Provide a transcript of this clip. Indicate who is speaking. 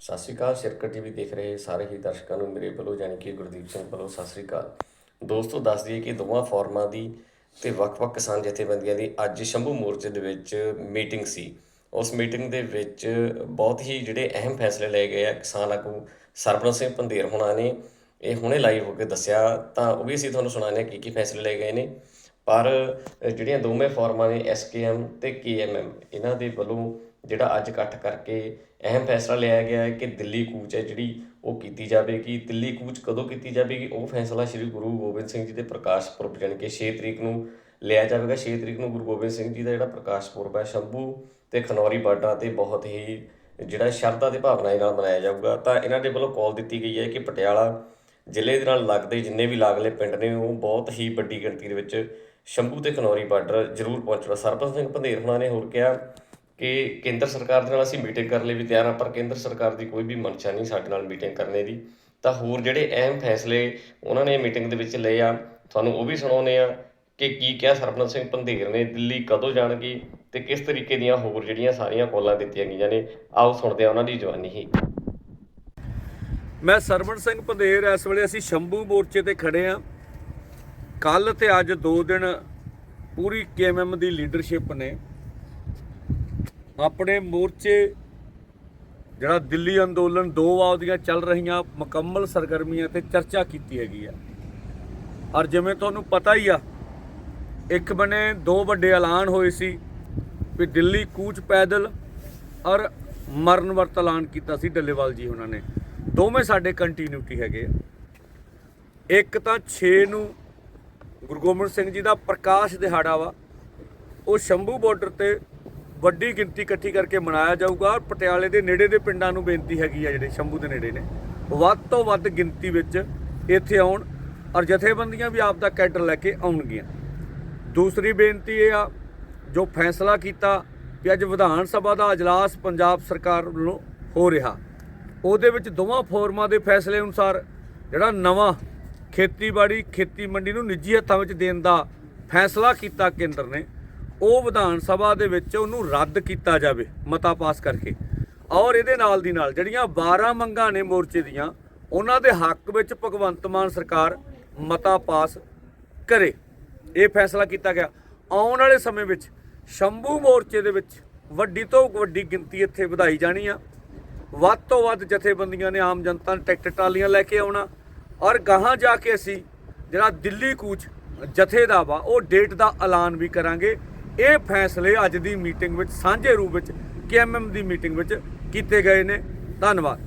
Speaker 1: ਸਤਿ ਸ਼੍ਰੀ ਅਕਾਲ ਸਿਰਕਟ ਟੀਵੀ ਦੇਖ ਰਹੇ ਸਾਰੇ ਹੀ ਦਰਸ਼ਕਾਂ ਨੂੰ, ਮੇਰੇ ਵੱਲੋਂ ਯਾਨੀ ਕਿ ਗੁਰਦੀਪ ਸਿੰਘ ਵੱਲੋਂ ਸਤਿ ਸ਼੍ਰੀ ਅਕਾਲ। ਦੋਸਤੋ, ਦੱਸ ਦਈਏ ਕਿ ਦੋਵਾਂ ਫੋਰਮਾਂ ਦੀ ਤੇ ਵੱਖ-ਵੱਖ ਕਿਸਾਨ ਜਥੇਬੰਦੀਆਂ ਦੀ ਅੱਜ ਸ਼ੰਭੂ ਮੋਰਚੇ ਦੇ ਵਿੱਚ ਮੀਟਿੰਗ ਸੀ। ਉਸ ਮੀਟਿੰਗ ਦੇ ਵਿੱਚ ਬਹੁਤ ਹੀ ਜਿਹੜੇ ਅਹਿਮ ਫੈਸਲੇ ਲਏ ਗਏ ਆ। ਕਿਸਾਨ ਆਗੂ ਸਰਬਜੋਤ ਸਿੰਘ ਪੰਧੇਰ ਹੋਣਾ ਨੇ ਇਹ ਹੁਣੇ ਲਾਈਵ ਹੋ ਕੇ ਦੱਸਿਆ, ਤਾਂ ਉਹ ਵੀ ਅਸੀਂ ਤੁਹਾਨੂੰ ਸੁਣਾਉਂਦੇ ਹਾਂ ਕੀ ਕੀ ਫੈਸਲੇ ਲਏ ਗਏ ਨੇ। ਪਰ ਜਿਹੜੀਆਂ ਦੋਵੇਂ ਫੋਰਮਾਂ ਨੇ ਐਸਕੇਐਮ ਤੇ ਕੇਐਮਐਮ ਇਹਨਾਂ ਦੇ ਵੱਲੋਂ ਜਿਹੜਾ ਅੱਜ ਇਕੱਠ ਕਰਕੇ ਅਹਿਮ ਫੈਸਲਾ ਲਿਆ ਗਿਆ ਹੈ ਕਿ ਦਿੱਲੀ ਕੂਚ ਹੈ ਜਿਹੜੀ ਉਹ ਕੀਤੀ ਜਾਵੇਗੀ। ਦਿੱਲੀ ਕੂਚ ਕਦੋਂ ਕੀਤੀ ਜਾਵੇਗੀ? ਉਹ ਫੈਸਲਾ ਸ੍ਰੀ ਗੁਰੂ ਗੋਬਿੰਦ ਸਿੰਘ ਜੀ ਦੇ ਪ੍ਰਕਾਸ਼ ਪੁਰਬ ਜਾਣੀ ਕਿ 6 ਤਰੀਕ ਨੂੰ ਲਿਆ ਜਾਵੇਗਾ। 6 ਤਰੀਕ ਨੂੰ ਗੁਰੂ ਗੋਬਿੰਦ ਸਿੰਘ ਜੀ ਦਾ ਜਿਹੜਾ ਪ੍ਰਕਾਸ਼ ਪੁਰਬ ਹੈ, ਸ਼ੰਭੂ ਤੇ ਖਨੌਰੀ ਬਾਰਡਰਾਂ ਤੇ ਬਹੁਤ ਹੀ ਜਿਹੜਾ ਸ਼ਰਧਾ ਤੇ ਭਾਵਨਾ ਦੇ ਨਾਲ ਮਨਾਇਆ ਜਾਊਗਾ। ਤਾਂ ਇਹਨਾਂ ਦੇ ਵੱਲੋਂ ਕਾਲ ਦਿੱਤੀ ਗਈ ਹੈ ਕਿ ਪਟਿਆਲਾ ਜ਼ਿਲ੍ਹੇ ਦੇ ਨਾਲ ਲੱਗਦੇ ਜਿੰਨੇ ਵੀ ਲਾਗਲੇ ਪਿੰਡ ਨੇ, ਉਹ ਬਹੁਤ ਹੀ ਵੱਡੀ ਗਿਣਤੀ ਦੇ ਵਿੱਚ ਸ਼ੰਭੂ ਤੇ ਖਨੌਰੀ ਬਾਰਡਰ ਜ਼ਰੂਰ ਪਹੁੰਚਣਾ। ਸਰਬਜੋਤ ਸਿੰਘ ਭੰਦੇਰ ਹੋਣਾ ਨੇ ਹੋਰ ਕਿਹਾ ਕਿ ਕੇਂਦਰ ਸਰਕਾਰ ਦੇ ਨਾਲ ਅਸੀਂ ਮੀਟਿੰਗ ਕਰਨ ਲਈ ਵੀ ਤਿਆਰ ਹਾਂ, ਪਰ ਕੇਂਦਰ ਸਰਕਾਰ ਦੀ ਕੋਈ ਵੀ ਮਨਸ਼ਾ ਨਹੀਂ ਸਾਡੇ ਨਾਲ ਮੀਟਿੰਗ ਕਰਨੇ ਦੀ। ਤਾਂ ਹੋਰ ਜਿਹੜੇ ਅਹਿਮ ਫੈਸਲੇ ਉਹਨਾਂ ਨੇ ਮੀਟਿੰਗ ਦੇ ਵਿੱਚ ਲਏ ਆ, ਤੁਹਾਨੂੰ ਉਹ ਵੀ ਸੁਣਾਉਂਦੇ ਆ ਕਿ ਕੀ ਕਿਹਾ ਸਰਬਜੋਤ ਸਿੰਘ ਪੰਧੇਰ ਨੇ, ਦਿੱਲੀ ਕਦੋਂ ਜਾਣਗੇ ਤੇ ਕਿਸ ਤਰੀਕੇ ਦੀਆਂ ਹੋਰ ਜਿਹੜੀਆਂ ਸਾਰੀਆਂ ਕੋਲਾਂ ਦਿੱਤੀਆਂ ਗਈਆਂ ਨੇ, ਆਓ ਸੁਣਦੇ ਆ ਉਹਨਾਂ ਦੀ ਜਵਾਨੀ ਹੀ।
Speaker 2: ਮੈਂ ਸਰਵਣ ਸਿੰਘ ਪੰਧੇਰ ਇਸ ਵੇਲੇ ਅਸੀਂ ਸ਼ੰਭੂ ਮੋਰਚੇ ਤੇ ਖੜੇ ਆ ਕੱਲ ਤੇ ਅੱਜ ਦੋ ਦਿਨ ਪੂਰੀ ਕੇਐਮਐਮ ਦੀ ਲੀਡਰਸ਼ਿਪ ਨੇ ਆਪਣੇ ਮੋਰਚੇ, ਜਿਹੜਾ ਦਿੱਲੀ ਅੰਦੋਲਨ ਦੋ ਵਾਰ ਦੀਆਂ ਚੱਲ ਰਹੀਆਂ ਮੁਕੰਮਲ ਸਰਗਰਮੀਆਂ ਤੇ ਚਰਚਾ ਕੀਤੀ ਹੈਗੀ ਆ। ਔਰ ਜਿਵੇਂ ਤੁਹਾਨੂੰ ਪਤਾ ਹੀ ਆ, ਇੱਕ ਬਨੇ ਦੋ ਵੱਡੇ ਐਲਾਨ ਹੋਏ ਸੀ ਵੀ ਦਿੱਲੀ ਕੂਚ ਪੈਦਲ ਔਰ ਮਰਨ ਵਰਤ ਐਲਾਨ ਕੀਤਾ ਸੀ ਡੱਲੇਵਾਲ ਜੀ ਉਹਨਾਂ ਨੇ। ਦੋਵੇਂ ਸਾਡੇ ਕੰਟੀਨਿਊਟੀ ਹੈਗੇ ਆ। ਇੱਕ ਤਾਂ 6 ਨੂੰ ਗੁਰੂ ਗੋਬਿੰਦ ਸਿੰਘ ਜੀ ਦਾ ਪ੍ਰਕਾਸ਼ ਦਿਹਾੜਾ ਵਾ, ਉਹ ਸ਼ੰਭੂ ਬਾਰਡਰ ਤੇ ਵੱਡੀ ਗਿਣਤੀ ਇਕੱਠੀ ਕਰਕੇ ਮਨਾਇਆ ਜਾਊਗਾ ਔਰ ਪਟਿਆਲੇ ਦੇ ਨੇੜੇ ਦੇ ਪਿੰਡਾਂ ਨੂੰ ਬੇਨਤੀ ਹੈਗੀ ਆ ਜਿਹੜੇ ਸ਼ੰਭੂ ਦੇ ਨੇੜੇ ਨੇ। ਵੱਧ ਤੋਂ ਵੱਧ ਗਿਣਤੀ ਵਿੱਚ ਇੱਥੇ ਆਉਣ ਔਰ ਜਥੇਬੰਦੀਆਂ ਵੀ ਆਪ ਦਾ ਕੈਡਰ ਲੈ ਕੇ ਆਉਣਗੀਆਂ। ਦੂਸਰੀ ਬੇਨਤੀ ਇਹ ਆ, ਜੋ ਫੈਸਲਾ ਕੀਤਾ ਕਿ ਅੱਜ ਵਿਧਾਨ ਸਭਾ ਦਾ ਅਜਲਾਸ ਪੰਜਾਬ ਸਰਕਾਰ ਵੱਲੋਂ ਹੋ ਰਿਹਾ, ਉਹਦੇ ਵਿੱਚ ਦੋਵਾਂ ਫੋਰਮਾਂ ਦੇ ਫੈਸਲੇ ਅਨੁਸਾਰ ਜਿਹੜਾ ਨਵਾਂ ਖੇਤੀਬਾੜੀ ਖੇਤੀ ਮੰਡੀ ਨੂੰ ਨਿੱਜੀ ਹੱਥਾਂ ਵਿੱਚ ਦੇਣ ਦਾ ਫੈਸਲਾ ਕੀਤਾ ਕੇਂਦਰ ਨੇ। ਉਹ ਵਿਧਾਨ ਸਭਾ ਦੇ ਵਿੱਚ ਉਹਨੂੰ ਰੱਦ ਕੀਤਾ ਜਾਵੇ, ਮਤਾ ਪਾਸ ਕਰਕੇ। ਔਰ ਇਹਦੇ ਨਾਲ ਦੀ ਨਾਲ ਜਿਹੜੀਆਂ 12 ਮੰਗਾਂ ਨੇ ਮੋਰਚੇ ਦੀਆਂ, ਉਹਨਾਂ ਦੇ ਹੱਕ ਵਿੱਚ ਭਗਵੰਤ ਮਾਨ ਸਰਕਾਰ ਮਤਾ ਪਾਸ ਕਰੇ। ਇਹ ਫੈਸਲਾ ਕੀਤਾ ਗਿਆ। ਆਉਣ ਵਾਲੇ ਸਮੇਂ ਵਿੱਚ ਸ਼ੰਭੂ ਮੋਰਚੇ ਦੇ ਵਿੱਚ ਵੱਡੀ ਤੋਂ ਵੱਡੀ ਗਿਣਤੀ ਇੱਥੇ ਵਧਾਈ ਜਾਣੀ ਆ। ਵੱਧ ਤੋਂ ਵੱਧ ਜਥੇਬੰਦੀਆਂ ਨੇ ਆਮ ਜਨਤਾ ਨੂੰ ਟਰੈਕਟਰ ਟਰਾਲੀਆਂ ਲੈ ਕੇ ਆਉਣਾ। ਔਰ ਗਾਹਾਂ ਜਾ ਕੇ ਅਸੀਂ ਜਿਹੜਾ ਦਿੱਲੀ ਕੂਚ ਜਥੇ ਦਾ ਵਾ ਉਹ ਡੇਟ ਦਾ ਐਲਾਨ ਵੀ ਕਰਾਂਗੇ। ਇਹ ਫੈਸਲੇ ਅੱਜ ਦੀ ਮੀਟਿੰਗ ਵਿੱਚ, ਸਾਂਝੇ ਰੂਪ ਵਿੱਚ ਕੇਐਮਐਮ ਦੀ ਮੀਟਿੰਗ ਵਿੱਚ ਕੀਤੇ ਗਏ ਨੇ। ਧੰਨਵਾਦ।